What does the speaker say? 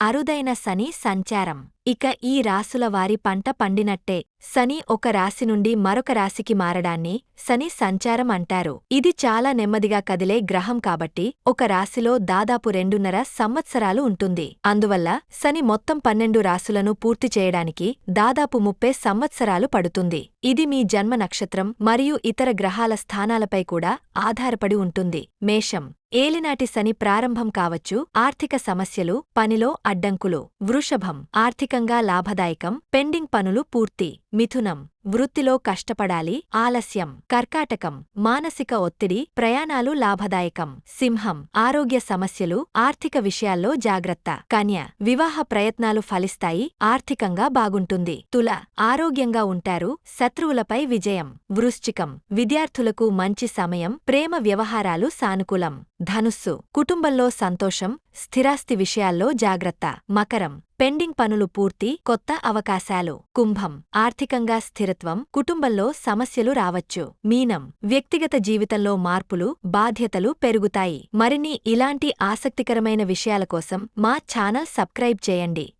అరుదైన శని సంచారం. ఇక ఈ రాసుల వారి పంట పండినట్టే శని ఒక రాశి నుండి మరొక రాశికి మారడాన్ని శని సంచారం అంటారు. ఇది చాలా నెమ్మదిగా కదిలే గ్రహం కాబట్టి ఒక రాశిలో దాదాపు రెండున్నర సంవత్సరాలు ఉంటుంది. అందువల్ల శని మొత్తం పన్నెండు రాసులను పూర్తి చేయడానికి దాదాపు ముప్పై సంవత్సరాలు పడుతుంది. ఇది మీ జన్మ నక్షత్రం మరియు ఇతర గ్రహాల స్థానాలపై కూడా ఆధారపడి ఉంటుంది. మేషం ఏలినాటి శని ప్రారంభం కావచ్చు. ఆర్థిక సమస్యలు పనిలో అడ్డంకులు. వృషభం ఆర్థికంగా లాభదాయకం. పెండింగ్ పనులు పూర్తి. మిథునం. వృత్తిలో కష్టపడాలి ఆలస్యం కర్కాటకం మానసిక ఒత్తిడి ప్రయాణాలు లాభదాయకం సింహం ఆరోగ్య సమస్యలు ఆర్థిక విషయాల్లో జాగ్రత్త. కన్య వివాహ ప్రయత్నాలు ఫలిస్తాయి ఆర్థికంగా బాగుంటుంది. తుల ఆరోగ్యంగా ఉంటారు శత్రువులపై విజయం. వృశ్చికం విద్యార్థులకు మంచి సమయం ప్రేమ వ్యవహారాలు సానుకూలం. ధనుస్సు కుటుంబంలో సంతోషం స్థిరాస్తి విషయాల్లో జాగ్రత్త. మకరం పెండింగ్ పనులు పూర్తి కొత్త అవకాశాలు. కుంభం ఆర్థికంగా స్థిరత్వం కుటుంబంలో సమస్యలు రావచ్చు. మీనం వ్యక్తిగత జీవితంలో మార్పులు బాధ్యతలు పెరుగుతాయి. మరిన్ని ఇలాంటి ఆసక్తికరమైన విషయాల కోసం మా ఛానల్ సబ్స్క్రైబ్ చేయండి.